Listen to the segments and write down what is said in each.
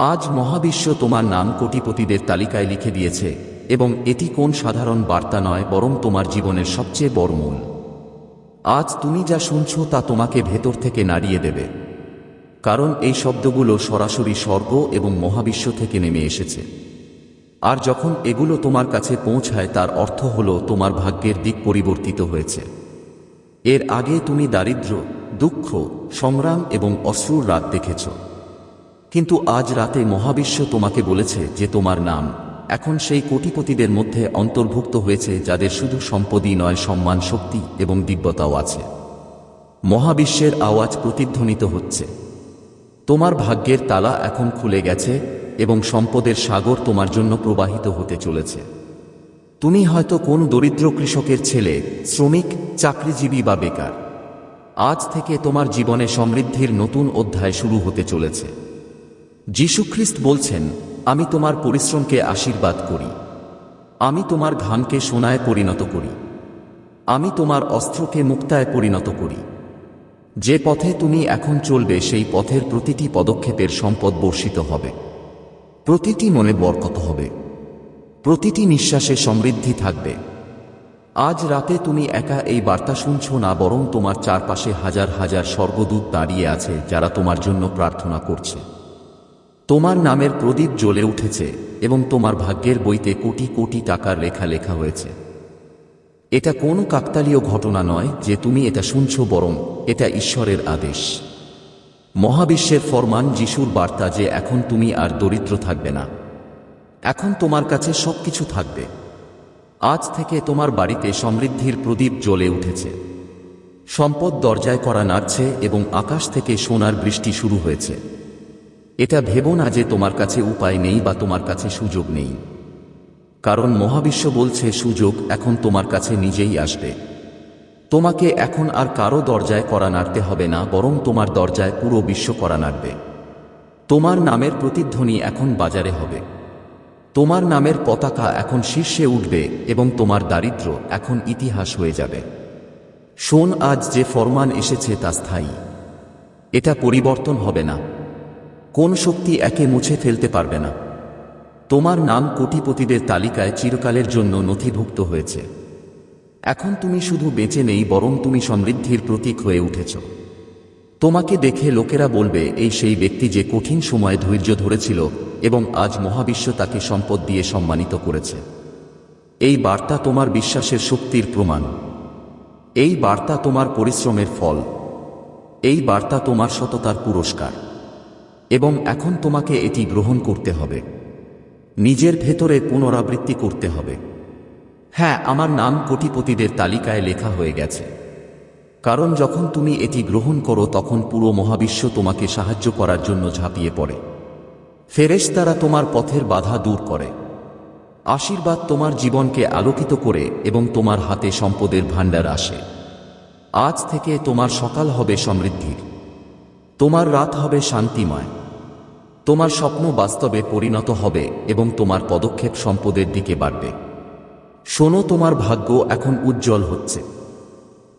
আজ মহাবিশ্ব তোমার নাম কোটিপতিদের তালিকায় লিখে দিয়েছে, এবং এটি কোন সাধারণ বার্তা নয়, বরং তোমার জীবনের সবচেয়ে বড় মূল। আজ তুমি যা শুনছ তা তোমাকে ভেতর থেকে নাড়িয়ে দেবে। কারণ এই শব্দগুলো সরাসরি স্বর্গ এবং মহাবিশ্ব থেকে নেমে এসেছে। আর যখন এগুলো তোমার কাছে পৌঁছায়, তার অর্থ হল তোমার ভাগ্যের দিক পরিবর্তিত হয়েছে। এর আগে তুমি দারিদ্র্য দুঃখ, সংগ্রাম এবং অশ্রুর রাত দেখেছ। কিন্তু আজ রাতে মহাবিশ্ব তোমাকে বলেছে যে তোমার নাম। এখন সেই কোটিপতিদের মধ্যে অন্তর্ভুক্ত হয়েছে যাদের শুধু সম্পদই নয়, সম্মান, শক্তি এবং দিব্যতাও আছে। মহাবিশ্বের আওয়াজ প্রতিধ্বনিত হচ্ছে। তোমার ভাগ্যের তালা এখন খুলে গেছে এবং সম্পদের সাগর তোমার জন্য প্রবাহিত হতে চলেছে। তুমি হয়তো কোন দরিদ্র কৃষকের ছেলে, শ্রমিক, চাকরিজীবী বা বেকার। আজ থেকে তোমার জীবনে সমৃদ্ধির নতুন অধ্যায় শুরু হতে চলেছে। যীশুখ্রিস্ট বলছেন, আমি তোমার পরিশ্রমকে আশীর্বাদ করি। আমি তোমার ঘামকে সোনায় পরিণত করি। আমি তোমার অস্ত্রকে মুক্তায় পরিণত করি। যে পথে তুমি এখন চলবে, সেই পথের প্রতিটি পদক্ষেপের সম্পদ বর্ষিত হবে। প্রতিটি মনে বরকত হবে। প্রতিটি নিঃশ্বাসে সমৃদ্ধি থাকবে। আজ রাতে তুমি একা এই বার্তা শুনছ না, বরং তোমার চারপাশে হাজার হাজার স্বর্গদূত দাঁড়িয়ে আছে, যারা তোমার জন্য প্রার্থনা করছে। তোমার নামের প্রদীপ জ্বলে উঠেছে এবং তোমার ভাগ্যের বইতে কোটি কোটি টাকার লেখা লেখা হয়েছে। এটা কোনো কাকতালীয় ঘটনা নয় যে তুমি এটা শুনছ বরং এটা ঈশ্বরের আদেশ। মহাবিশ্বের ফরমান যিশুর বার্তা যে এখন তুমি আর দরিদ্র থাকবে না। এখন তোমার কাছে সবকিছু থাকবে। আজ থেকে তোমার বাড়িতে সমৃদ্ধির প্রদীপ জ্বলে উঠেছে। সম্পদ দরজায় করা নাড়ছে এবং আকাশ থেকে সোনার বৃষ্টি শুরু হয়েছে। এটা ভেবো না যে তোমার কাছে উপায় নেই বা তোমার কাছে সুযোগ নেই। কারণ মহাবিশ্ব বলছে, সুযোগ এখন তোমার কাছে নিজেই আসবে। তোমাকে এখন আর কারও দরজায় করা নাড়তে হবে না, বরং তোমার দরজায় পুরো বিশ্ব করা নাড়বে। তোমার নামের প্রতিধ্বনি এখন বাজারে হবে। তোমার নামের পতাকা এখন শীর্ষে উঠবে এবং তোমার দারিদ্র এখন ইতিহাস হয়ে যাবে। শোন আজ যে ফরমান এসেছে তা স্থায়ী। এটা পরিবর্তন হবে না। কোন শক্তি একে মুছে ফেলতে পারবে না। তোমার নাম কোটিপতিদের তালিকায় চিরকালের জন্য নথিভুক্ত হয়েছে। এখন তুমি শুধু বেঁচে নেই, বরং তুমি সমৃদ্ধির প্রতীক হয়ে উঠেছ। তোমাকে দেখে লোকেরা বলবে, এই সেই ব্যক্তি যে কঠিন সময়ে ধৈর্য ধরেছিল এবং আজ মহাবিশ্ব তাকে সম্পদ দিয়ে সম্মানিত করেছে। এই বার্তা তোমার বিশ্বাসের শক্তির প্রমাণ। এই বার্তা তোমার পরিশ্রমের ফল। এই বার্তা তোমার সততার পুরস্কার। এবং এখন তোমাকে এটি গ্রহণ করতে হবে। নিজের ভেতরে পুনরাবৃত্তি করতে হবে। হ্যাঁ আমার নাম কোটিপতিদের তালিকায় লেখা হয়ে গেছে। কারণ যখন তুমি এটি গ্রহণ করো, তখন পুরো মহাবিশ্ব তোমাকে সাহায্য করার জন্য ঝাঁপিয়ে পড়ে। ফেরেশ তারা তোমার পথের বাধা দূর করে। আশীর্বাদ তোমার জীবনকে আলোকিত করে এবং তোমার হাতে সম্পদের ভাণ্ডার আসে। আজ থেকে তোমার সকাল হবে সমৃদ্ধির। তোমার রাত হবে শান্তিময়। তোমার স্বপ্ন বাস্তবে পরিণত হবে এবং তোমার পদক্ষেপ সম্পদের দিকে বাড়বে। শোনো, তোমার ভাগ্য এখন উজ্জ্বল হচ্ছে।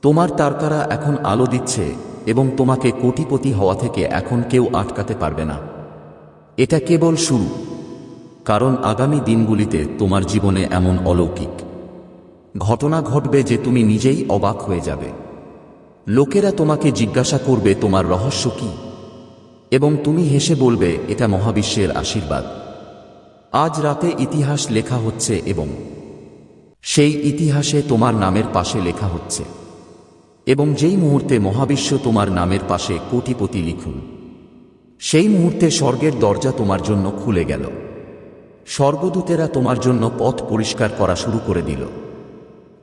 তোমার তারকারা এখন আলো দিচ্ছে এবং তোমাকে কোটিপতি হওয়া থেকে এখন কেউ আটকাতে পারবে না। এটা কেবল শুরু, কারণ আগামী দিনগুলিতে তোমার জীবনে এমন অলৌকিক ঘটনা ঘটবে যে তুমি নিজেই অবাক হয়ে যাবে। লোকেরা তোমাকে জিজ্ঞাসা করবে, তোমার রহস্য কি? এবং তুমি হেসে বলবে, এটা মহাবিশ্বের আশীর্বাদ। আজ রাতে ইতিহাস লেখা হচ্ছে এবং সেই ইতিহাসে তোমার নামের পাশে লেখা হচ্ছে। এবং যেই মুহূর্তে মহাবিশ্ব তোমার নামের পাশে কোটিপতি লিখুন, সেই মুহূর্তে স্বর্গের দরজা তোমার জন্য খুলে গেল। স্বর্গদূতেরা তোমার জন্য পথ পরিষ্কার করা শুরু করে দিল।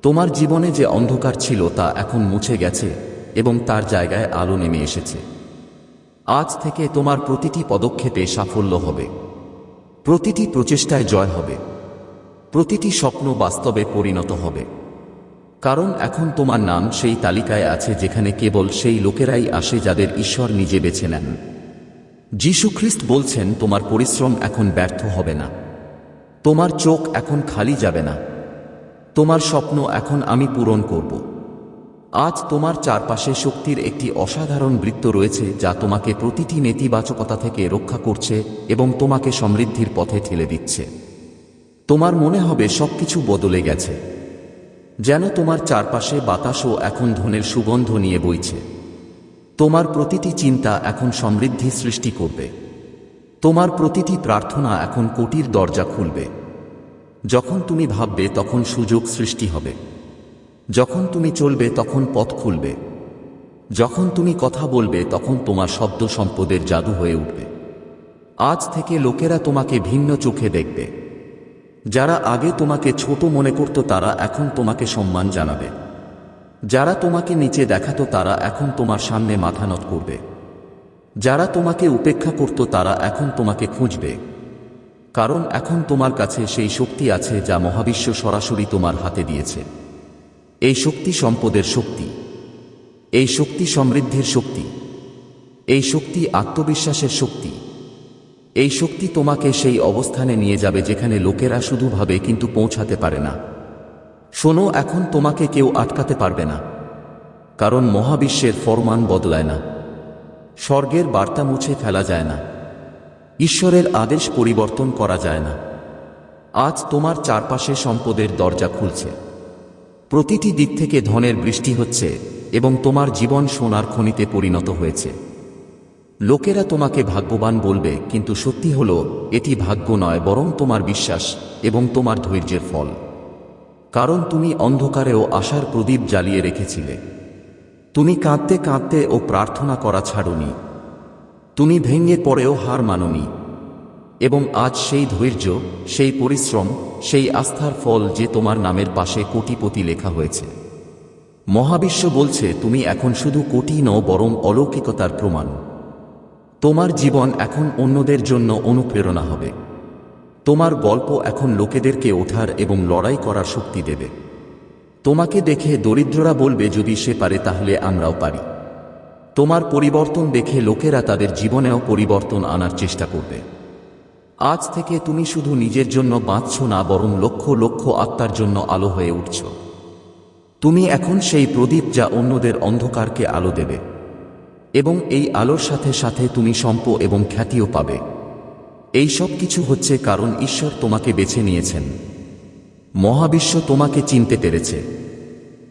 তোমার জীবনে যে অন্ধকার ছিল তা এখন মুছে গেছে এবং তার জায়গায় আলো নেমে এসেছে। আজ থেকে তোমার প্রতিটি পদক্ষেপে সাফল্য হবে। প্রতিটি প্রচেষ্টায় জয় হবে। প্রতিটি স্বপ্ন বাস্তবে পরিণত হবে। কারণ এখন তোমার নাম সেই তালিকায় আছে যেখানে কেবল সেই লোকেরাই আসে যাদের ঈশ্বর নিজে বেছে নেন। যীশুখ্রিস্ট বলছেন, তোমার পরিশ্রম এখন ব্যর্থ হবে না। তোমার চোখ এখন খালি যাবে না। তোমার স্বপ্ন এখন আমি পূরণ করব। আজ তোমার চারপাশে শক্তির একটি অসাধারণ বৃত্ত রয়েছে যা তোমাকে প্রতিটি নেতিবাচকতা থেকে রক্ষা করছে এবং তোমাকে সমৃদ্ধির পথে ঠেলে দিচ্ছে। তোমার মনে হবে সবকিছু বদলে গেছে। যেন তোমার চারপাশে বাতাসও এখন ধনের সুগন্ধ নিয়ে বইছে। তোমার প্রতিটি চিন্তা এখন সমৃদ্ধি সৃষ্টি করবে। তোমার প্রতিটি প্রার্থনা এখন কোটির দরজা খুলবে। যখন তুমি ভাববে তখন সুযোগ সৃষ্টি হবে। যখন তুমি চলবে তখন পথ খুলবে। যখন তুমি কথা বলবে তখন তোমার শব্দ সম্পদের জাদু হয়ে উঠবে। আজ থেকে লোকেরা তোমাকে ভিন্ন চোখে দেখবে। যারা আগে তোমাকে ছোট মনে করত তারা এখন তোমাকে সম্মান জানাবে। যারা তোমাকে নিচে দেখাতো তারা এখন তোমার সামনে মাথা নত করবে। যারা তোমাকে উপেক্ষা করত তারা এখন তোমাকে খুঁজবে। কারণ এখন তোমার কাছে সেই শক্তি আছে যা মহাবিশ্ব সরাসরি তোমার হাতে দিয়েছে। এই শক্তি সম্পদের শক্তি। এই শক্তি সমৃদ্ধির শক্তি। এই শক্তি আত্মবিশ্বাসের শক্তি। এই শক্তি তোমাকে সেই অবস্থানে নিয়ে যাবে যেখানে লোকেরা শুধু ভাবে কিন্তু পৌঁছাতে পারে না। শোনো, এখন তোমাকে কেউ আটকাতে পারবে না। কারণ মহাবিশ্বের ফরমান বদলায় না। স্বর্গের বার্তা মুছে ফেলা যায় না। ঈশ্বরের আদেশ পরিবর্তন করা যায় না। আজ তোমার চারপাশে সম্পদের দরজা খুলছে। প্রতিটি দিক থেকে ধনের বৃষ্টি হচ্ছে এবং তোমার জীবন সোনার খনিতে পরিণত হয়েছে। লোকেরা তোমাকে ভাগ্যবান বলবে, কিন্তু সত্যি হল, এটি ভাগ্য নয়, বরং তোমার বিশ্বাস এবং তোমার ধৈর্যের ফল। কারণ তুমি অন্ধকারেও আশার প্রদীপ জ্বালিয়ে রেখেছিলে। তুমি কাঁদতে কাঁদতে ও প্রার্থনা করা ছাড়নি। তুমি ভেঙে পড়েও হার মাননি। এবং আজ সেই ধৈর্য, সেই পরিশ্রম, সেই আস্থার ফল যে তোমার নামের পাশে কোটিপতি লেখা হয়েছে। মহাবিশ্ব বলছে, তুমি এখন শুধু কোটি নও, বরং অলৌকিকতার প্রমাণ। তোমার জীবন এখন অন্যদের জন্য অনুপ্রেরণা হবে। তোমার গল্প এখন লোকেদেরকে ওঠার এবং লড়াই করার শক্তি দেবে। তোমাকে দেখে দরিদ্ররা বলবে, যদি সে পারে তাহলে আমরাও পারি। তোমার পরিবর্তন দেখে লোকেরা তাদের জীবনেও পরিবর্তন আনার চেষ্টা করবে। আজ থেকে তুমি শুধু নিজের জন্য বাঁচছ না, বরং লক্ষ লক্ষ আত্মার জন্য আলো হয়ে উঠছ। তুমি এখন সেই প্রদীপ যা অন্যদের অন্ধকারকে আলো দেবে। এবং এই আলোর সাথে সাথে তুমি সম্প এবং খ্যাতিও পাবে। এই সব কিছু হচ্ছে কারণ ঈশ্বর তোমাকে বেছে নিয়েছেন। মহাবিশ্ব তোমাকে চিনতে পেরেছে।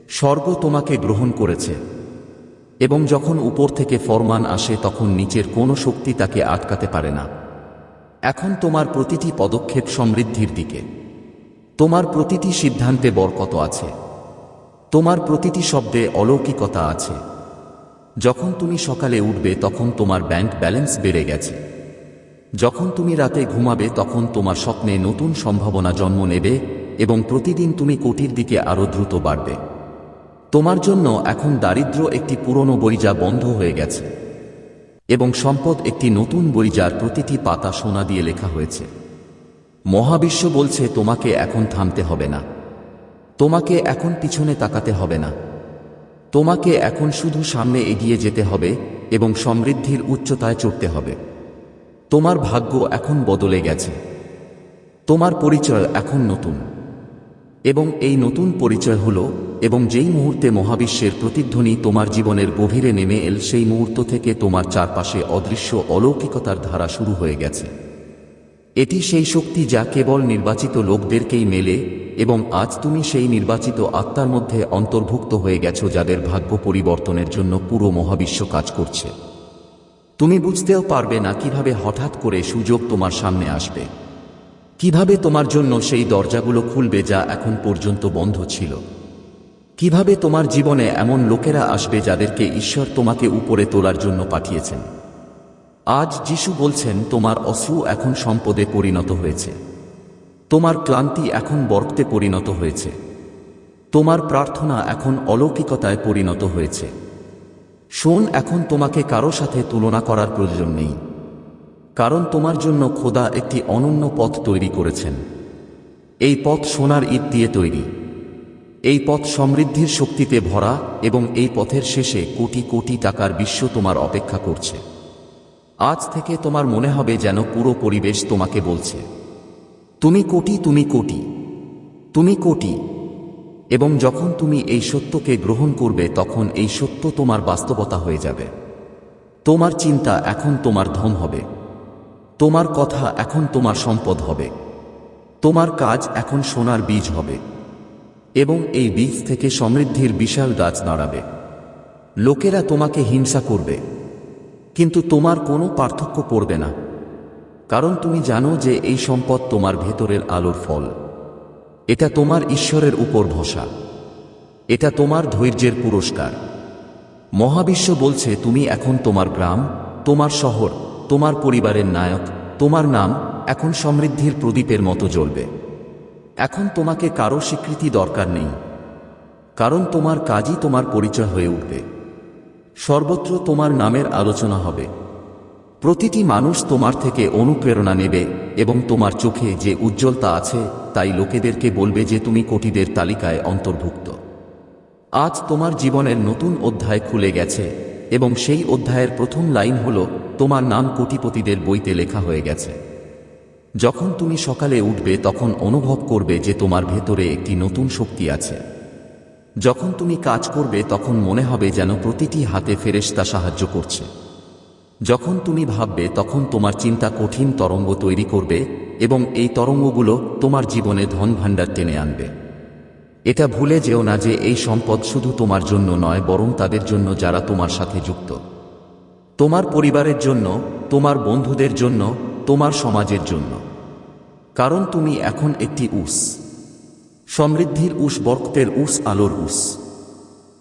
স্বর্গ তোমাকে গ্রহণ করেছে। এবং যখন উপর থেকে ফরমান আসে, তখন নিচের কোনো শক্তি তাকে আটকাতে পারে না। এখন তোমার প্রতিটি পদক্ষেপ সমৃদ্ধির দিকে। তোমার প্রতিটি সিদ্ধান্তে বরকত আছে। তোমার প্রতিটি শব্দে অলৌকিকতা আছে। যখন তুমি সকালে উঠবে, তখন তোমার ব্যাংক ব্যালেন্স বেড়ে গেছে। যখন তুমি রাতে ঘুমাবে, তখন তোমার স্বপ্নে নতুন সম্ভাবনা জন্ম নেবে এবং প্রতিদিন তুমি কোটির দিকে আরও দ্রুত বাড়বে। তোমার জন্য এখন দারিদ্র্য একটি পুরনো বই যা বন্ধ হয়ে গেছে। এবং সম্পদ একটি নতুন বই যার প্রতিটি পাতা সোনা দিয়ে লেখা হয়েছে। মহাবিশ্ব বলছে, তোমাকে এখন থামতে হবে না। তোমাকে এখন পিছনে তাকাতে হবে না। তোমাকে এখন শুধু সামনে এগিয়ে যেতে হবে এবং সমৃদ্ধির উচ্চতায় চড়তে হবে। তোমার ভাগ্য এখন বদলে গেছে। তোমার পরিচয় এখন নতুন। এবং এই নতুন পরিচয় হল, এবং যেই মুহূর্তে মহাবিশ্বের প্রতিধ্বনি তোমার জীবনের গভীরে নেমে এল, সেই মুহূর্ত থেকে তোমার চারপাশে অদৃশ্য অলৌকিকতার ধারা শুরু হয়ে গেছে। এটি সেই শক্তি যা কেবল নির্বাচিত লোকদেরকেই মেলে, এবং আজ তুমি সেই নির্বাচিত আত্মার মধ্যে অন্তর্ভুক্ত হয়ে গেছো যাদের ভাগ্য পরিবর্তনের জন্য পুরো মহাবিশ্ব কাজ করছে। তুমি বুঝতেও পারবে না কীভাবে হঠাৎ করে সুযোগ তোমার সামনে আসবে। কীভাবে তোমার জন্য সেই দরজাগুলো খুলবে যা এখন পর্যন্ত বন্ধ ছিল? কীভাবে তোমার জীবনে এমন লোকেরা আসবে যাদেরকে ঈশ্বর তোমাকে উপরে তোলার জন্য পাঠিয়েছেন? আজ যিশু বলছেন, তোমার অশ্রু এখন সম্পদে পরিণত হয়েছে। তোমার ক্লান্তি এখন বরক্তে পরিণত হয়েছে। তোমার প্রার্থনা এখন অলৌকিকতায় পরিণত হয়েছে। শোন, এখন তোমাকে কারও সাথে তুলনা করার প্রয়োজন নেই। কারণ তোমার জন্য খোদা একটি অনন্য পথ তৈরি করেছেন। এই পথ সোনার ঈদ দিয়ে তৈরি। এই পথ সমৃদ্ধির শক্তিতে ভরা এবং এই পথের শেষে কোটি কোটি টাকার বিশ্ব তোমার অপেক্ষা করছে। আজ থেকে তোমার মনে হবে যেন পুরো পরিবেশ তোমাকে বলছে। তুমি কোটি তুমি কোটি। তুমি কোটি। এবং যখন তুমি এই সত্যকে গ্রহণ করবে, তখন এই সত্য তোমার বাস্তবতা হয়ে যাবে। তোমার চিন্তা এখন তোমার ধম হবে। তোমার কথা এখন তোমার সম্পদ হবে। তোমার কাজ এখন সোনার বীজ হবে। এবং এই বীজ থেকে সমৃদ্ধির বিশাল গাছ দাঁড়াবে লোকেরা তোমাকে হিংসা করবে। কিন্তু তোমার কোনো পার্থক্য পড়বে না। কারণ তুমি জানো যে এই সম্পদ তোমার ভেতরের আলোর ফল। এটা তোমার ঈশ্বরের উপর ভরসা। এটা তোমার ধৈর্যের পুরস্কার। মহাবিশ্ব বলছে, তুমি এখন তোমার গ্রাম, তোমার শহর তোমার পরিবারের নায়ক, তোমার নাম এখন সমৃদ্ধির প্রদীপের মতো জ্বলবে। এখন তোমাকে কারও স্বীকৃতি দরকার নেই। কারণ তোমার কাজই তোমার পরিচয় হয়ে উঠবে। সর্বত্র তোমার নামের আলোচনা হবে। প্রতিটি মানুষ তোমার থেকে অনুপ্রেরণা নেবে এবং তোমার চোখে যে উজ্জ্বলতা আছে, তাই লোকেদেরকে বলবে যে তুমি কোটিদের তালিকায় অন্তর্ভুক্ত। আজ তোমার জীবনের নতুন অধ্যায় খুলে গেছে এবং সেই অধ্যায়ের প্রথম লাইন হল তোমার নাম কোটিপতিদের বইতে লেখা হয়ে গেছে। যখন তুমি সকালে উঠবে, তখন অনুভব করবে যে তোমার ভেতরে একটি নতুন শক্তি আছে। যখন তুমি কাজ করবে, তখন মনে হবে যেন প্রতিটি হাতে ফেরেশতা সাহায্য করছে। যখন তুমি ভাববে, তখন তোমার চিন্তা কঠিন তরঙ্গ তৈরি করবে এবং এই তরঙ্গগুলো তোমার জীবনে ধন ভাণ্ডার টেনে আনবে। এটা ভুলে যেও না যে এই সম্পদ শুধু তোমার জন্য নয়, বরং তাদের জন্য যারা তোমার সাথে যুক্ত। তোমার পরিবারের জন্য, তোমার বন্ধুদের জন্য, তোমার সমাজের জন্য। কারণ তুমি এখন একটি উস। সমৃদ্ধির উস বরক্তের উস আলোর উস।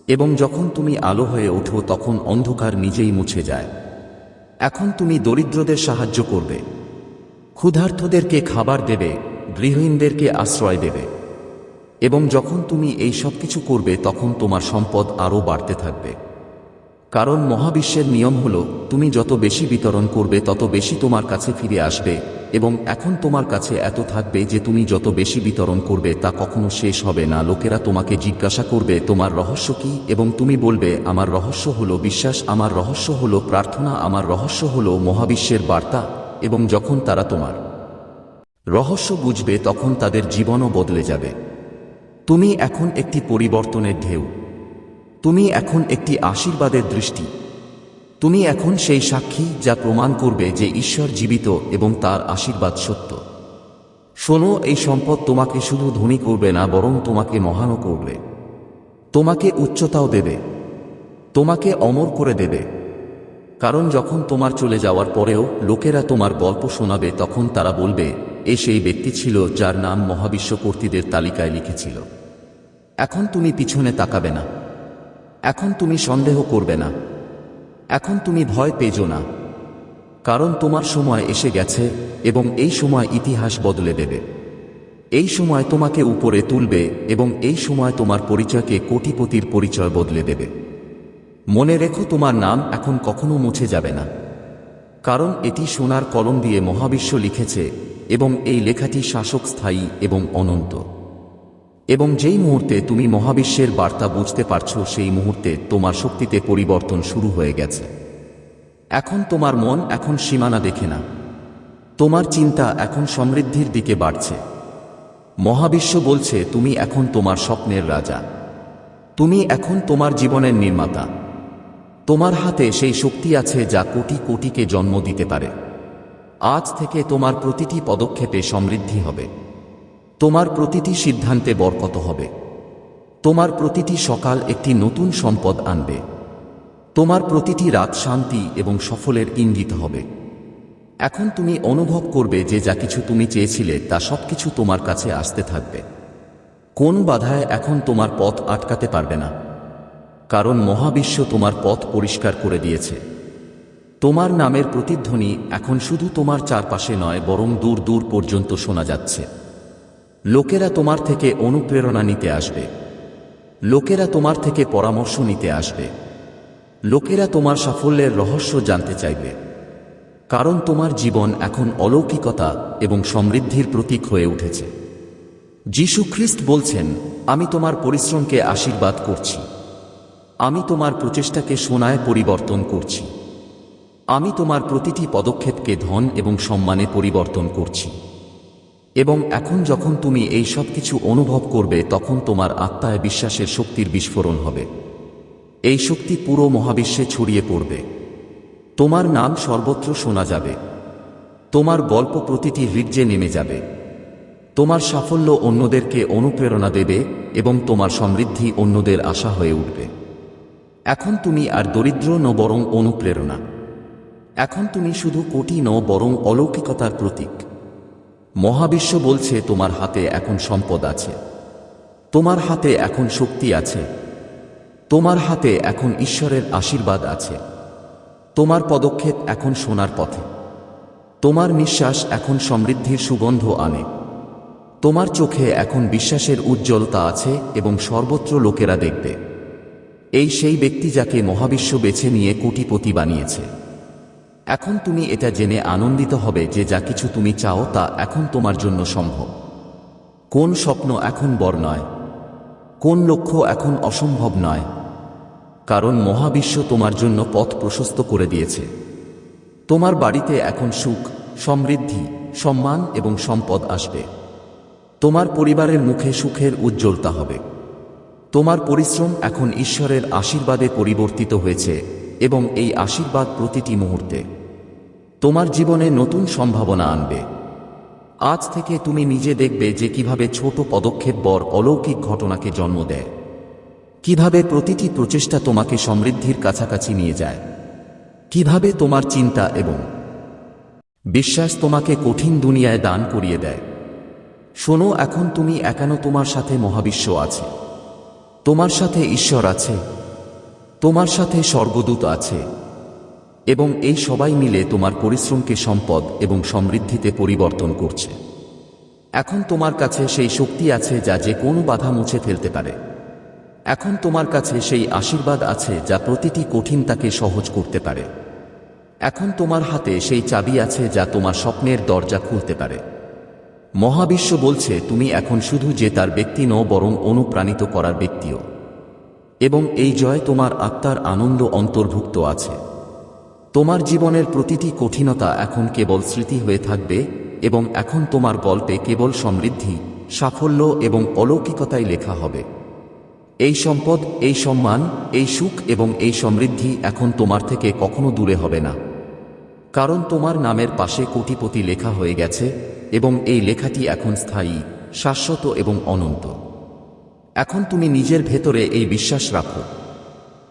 এবং যখন তুমি আলো হয়ে ওঠো, তখন অন্ধকার নিজেই মুছে যায়। এখন তুমি দরিদ্রদের সাহায্য করবে। ক্ষুধার্থদেরকে খাবার দেবে, গৃহহীনদেরকে আশ্রয় দেবে। এবং যখন তুমি এই সব কিছু করবে, তখন তোমার সম্পদ আরও বাড়তে থাকবে। কারণ মহাবিশ্বের নিয়ম হল, তুমি যত বেশি বিতরণ করবে তত বেশি তোমার কাছে ফিরে আসবে, এবং এখন তোমার কাছে এত থাকবে যে তুমি যত বেশি বিতরণ করবে তা কখনো শেষ হবে না। লোকেরা তোমাকে জিজ্ঞাসা করবে, তোমার রহস্য কি? এবং তুমি বলবে, আমার রহস্য হলো বিশ্বাস, আমার রহস্য হলো প্রার্থনা, আমার রহস্য হলো মহাবিশ্বের বার্তা, এবং যখন তারা তোমার রহস্য বুঝবে তখন তাদের জীবনও বদলে যাবে। তুমি এখন একটি পরিবর্তনের ঢেউ। তুমি এখন একটি আশীর্বাদের দৃষ্টি। তুমি এখন সেই সাক্ষী যা প্রমাণ করবে যে ঈশ্বর জীবিত এবং তার আশীর্বাদ সত্য। শোনো, এই সম্পদ তোমাকে শুধু ধনী করবে না, বরং তোমাকে মহানও করবে। তোমাকে উচ্চতাও দেবে। তোমাকে অমর করে দেবে। কারণ যখন তোমার চলে যাওয়ার পরেও লোকেরা তোমার গল্প শোনাবে, তখন তারা বলবে, এ সেই ব্যক্তি ছিল যার নাম মহাবিশ্ব কর্তৃদের তালিকায় লিখেছিল। এখন তুমি পিছনে তাকাবে না। এখন তুমি সন্দেহ করবে না। এখন তুমি ভয় পেজো না। কারণ তোমার সময় এসে গেছে এবং এই সময় ইতিহাস বদলে দেবে। এই সময় তোমাকে উপরে তুলবে এবং এই সময় তোমার পরিচয়কে কোটিপতির পরিচয় বদলে দেবে। মনে রেখো তোমার নাম এখন কখনো মুছে যাবে না। কারণ এটি সোনার কলম দিয়ে মহাবিশ্ব লিখেছে এবং এই লেখাটি শাসক স্থায়ী এবং অনন্ত। এবং যেই মুহূর্তে তুমি মহাবিশ্বের বার্তা বুঝতে পারছ, সেই মুহূর্তে তোমার শক্তিতে পরিবর্তন শুরু হয়ে গেছে। এখন তোমার মন এখন সীমানা দেখে না। তোমার চিন্তা এখন সমৃদ্ধির দিকে বাড়ছে। মহাবিশ্ব বলছে, তুমি এখন তোমার স্বপ্নের রাজা। তুমি এখন তোমার জীবনের নির্মাতা। তোমার হাতে সেই শক্তি আছে যা কোটি কোটিকে জন্ম দিতে পারে। আজ থেকে তোমার প্রতিটি পদক্ষেপে সমৃদ্ধি হবে। তোমার প্রতিটি সিদ্ধান্তে বরকত হবে। তোমার প্রতিটি সকাল একটি নতুন সম্পদ আনবে। তোমার প্রতিটি রাত শান্তি এবং সফলের ইঙ্গিত হবে। এখন তুমি অনুভব করবে যে যা কিছু তুমি চেয়েছিলে, তা সবকিছু তোমার কাছে আসতে থাকবে। কোন বাধায় এখন তোমার পথ আটকাতে পারবে না। কারণ মহাবিশ্ব তোমার পথ পরিষ্কার করে দিয়েছে। তোমার নামের প্রতিধ্বনি এখন শুধু তোমার চারপাশে নয়, বরং দূর দূর পর্যন্ত শোনা যাচ্ছে। লোকেরা তোমার থেকে অনুপ্রেরণা নিতে আসবে। লোকেরা তোমার থেকে পরামর্শ নিতে আসবে। লোকেরা তোমার সাফল্যের রহস্য জানতে চাইবে। কারণ তোমার জীবন এখন অলৌকিকতা এবং সমৃদ্ধির প্রতীক হয়ে উঠেছে। যীশু খ্রিস্ট বলছেন, আমি তোমার পরিশ্রমকে আশীর্বাদ করছি। আমি তোমার প্রচেষ্টাকে সোনায় পরিবর্তন করছি। আমি তোমার প্রতিটি পদক্ষেপকে ধন এবং সম্মানে পরিবর্তন করছি। এবং এখন যখন তুমি এই সব কিছু অনুভব করবে, তখন তোমার আত্মায় বিশ্বাসের শক্তির বিস্ফোরণ হবে। এই শক্তি পুরো মহাবিশ্বে ছড়িয়ে পড়বে। তোমার নাম সর্বত্র শোনা যাবে। তোমার গল্প প্রতিটি হৃদয়ে নেমে যাবে। তোমার সাফল্য অন্যদেরকে অনুপ্রেরণা দেবে এবং তোমার সমৃদ্ধি অন্যদের আশা হয়ে উঠবে। এখন তুমি আর দরিদ্র ন বরং অনুপ্রেরণা। এখন তুমি শুধু কোটি ন বরং অলৌকিকতার প্রতীক। মহাবিশ্ব বলছে, তোমার হাতে এখন সম্পদ আছে। তোমার হাতে এখন শক্তি আছে। তোমার হাতে এখন ঈশ্বরের আশীর্বাদ আছে। তোমার পদক্ষেপ এখন সোনার পথে। তোমার নিঃশ্বাস এখন সমৃদ্ধির সুগন্ধ আনে। তোমার চোখে এখন বিশ্বাসের উজ্জ্বলতা আছে এবং সর্বত্র লোকেরা দেখবে। এই সেই ব্যক্তি যাকে মহাবিশ্ব বেছে নিয়ে কোটিপতি বানিয়েছে। এখন তুমি এটা জেনে আনন্দিত হবে যে যা কিছু তুমি চাও তা এখন তোমার জন্য সম্ভব। কোন স্বপ্ন এখন বর নয়, কোন লক্ষ্য এখন অসম্ভব নয়, কারণ মহাবিশ্ব তোমার জন্য পথ প্রশস্ত করে দিয়েছে। তোমার বাড়িতে এখন সুখ, সমৃদ্ধি, সম্মান এবং সম্পদ আসবে। তোমার পরিবারের মুখে সুখের উজ্জ্বলতা হবে। তোমার পরিশ্রম এখন ঈশ্বরের আশীর্বাদে পরিবর্তিত হয়েছে এবং এই আশীর্বাদ প্রতিটি মুহূর্তে। তোমার জীবনে নতুন সম্ভাবনা আনবে। আজ থেকে তুমি নিজে দেখবে যে কীভাবে ছোট পদক্ষেপ বর অলৌকিক ঘটনাকে জন্ম দেয়। কীভাবে প্রতিটি প্রচেষ্টা তোমাকে সমৃদ্ধির কাছাকাছি নিয়ে যায়। কীভাবে তোমার চিন্তা এবং বিশ্বাস তোমাকে কঠিন দুনিয়ায় দান করিয়ে দেয়। শোনো, এখন তুমি একানো তোমার সাথে মহাবিশ্ব আছে। তোমার সাথে ঈশ্বর আছে। তোমার সাথে স্বর্গদূত আছে। এবং এই সবাই মিলে তোমার পরিশ্রমকে সম্পদ এবং সমৃদ্ধিতে পরিবর্তন করছে। এখন তোমার কাছে সেই শক্তি আছে যা যে কোনো বাধা মুছে ফেলতে পারে। এখন তোমার কাছে সেই আশীর্বাদ আছে যা প্রতিটি কঠিনতাকে সহজ করতে পারে। এখন তোমার হাতে সেই চাবি আছে যা তোমার স্বপ্নের দরজা খুলতে পারে। মহাবিশ্ব বলছে, তুমি এখন শুধু যে তার ব্যক্তি নও, বরং অনুপ্রাণিত করার ব্যক্তিও। এবং এই জয় তোমার আত্মার আনন্দ অন্তর্ভুক্ত আছে। তোমার জীবনের প্রতিটি কঠিনতা এখন কেবল স্মৃতি হয়ে থাকবে এবং এখন তোমার গল্পে কেবল সমৃদ্ধি, সাফল্য এবং অলৌকিকতাই লেখা হবে। এই সম্পদ, এই সম্মান, এই সুখ এবং এই সমৃদ্ধি এখন তোমার থেকে কখনো দূরে হবে না। কারণ তোমার নামের পাশে কোটিপতি লেখা হয়ে গেছে এবং এই লেখাটি এখন স্থায়ী, শাশ্বত এবং অনন্ত। এখন তুমি নিজের ভেতরে এই বিশ্বাস রাখো।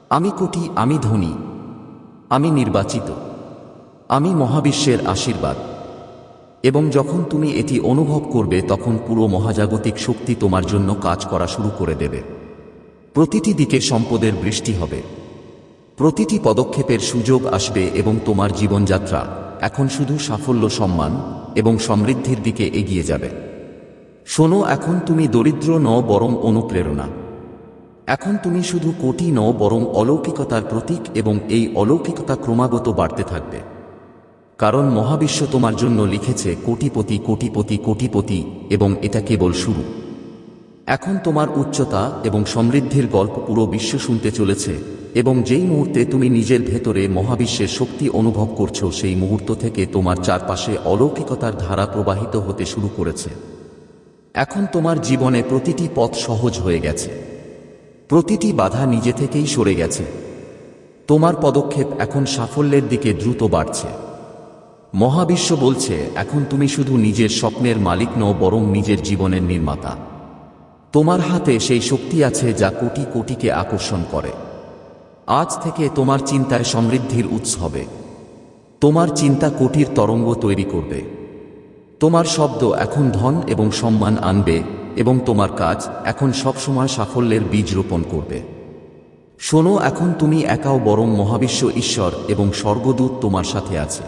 আমি কোটি, আমি ধনী আমি নির্বাচিত। আমি মহাবিশ্বের আশীর্বাদ। এবং যখন তুমি এটি অনুভব করবে, তখন পুরো মহাজাগতিক শক্তি তোমার জন্য কাজ করা শুরু করে দেবে। প্রতিটি দিকে সম্পদের বৃষ্টি হবে। প্রতিটি পদক্ষেপের সুযোগ আসবে এবং তোমার জীবনযাত্রা এখন শুধু সাফল্য, সম্মান এবং সমৃদ্ধির দিকে এগিয়ে যাবে। শোনো, এখন তুমি দরিদ্র ন বরং অনুপ্রেরণা। এখন তুমি শুধু কোটি ন বরং অলৌকিকতার প্রতীক এবং এই অলৌকিকতা ক্রমাগত বাড়তে থাকবে। কারণ মহাবিশ্ব তোমার জন্য লিখেছে, কোটিপতি কোটিপতি কোটিপতি, এবং এটা কেবল শুরু। এখন তোমার উচ্চতা এবং সমৃদ্ধির গল্প পুরো বিশ্ব শুনতে চলেছে, এবং যেই মুহূর্তে তুমি নিজের ভেতরে মহাবিশ্বের শক্তি অনুভব করছ, সেই মুহূর্ত থেকে তোমার চারপাশে অলৌকিকতার ধারা প্রবাহিত হতে শুরু করেছে। এখন তোমার জীবনে প্রতিটি পথ সহজ হয়ে গেছে। প্রতিটি বাধা নিজে থেকেই সরে গেছে। তোমার পদক্ষেপ এখন সাফল্যের দিকে দ্রুত বাড়ছে। মহাবিশ্ব বলছে, এখন তুমি শুধু নিজের স্বপ্নের মালিক নও, বরং নিজের জীবনের নির্মাতা। তোমার হাতে সেই শক্তি আছে যা কোটি কোটিকে আকর্ষণ করে। আজ থেকে তোমার চিন্তায় সমৃদ্ধির উৎস হবে। তোমার চিন্তা কোটির তরঙ্গ তৈরি করবে। তোমার শব্দ এখন ধন এবং সম্মান আনবে। এবং তোমার কাজ এখন সবসময় সাফল্যের বীজ রোপণ করবে। শোনো, এখন তুমি একাও বরং মহাবিশ্ব ঈশ্বর এবং স্বর্গদূত তোমার সাথে আছে।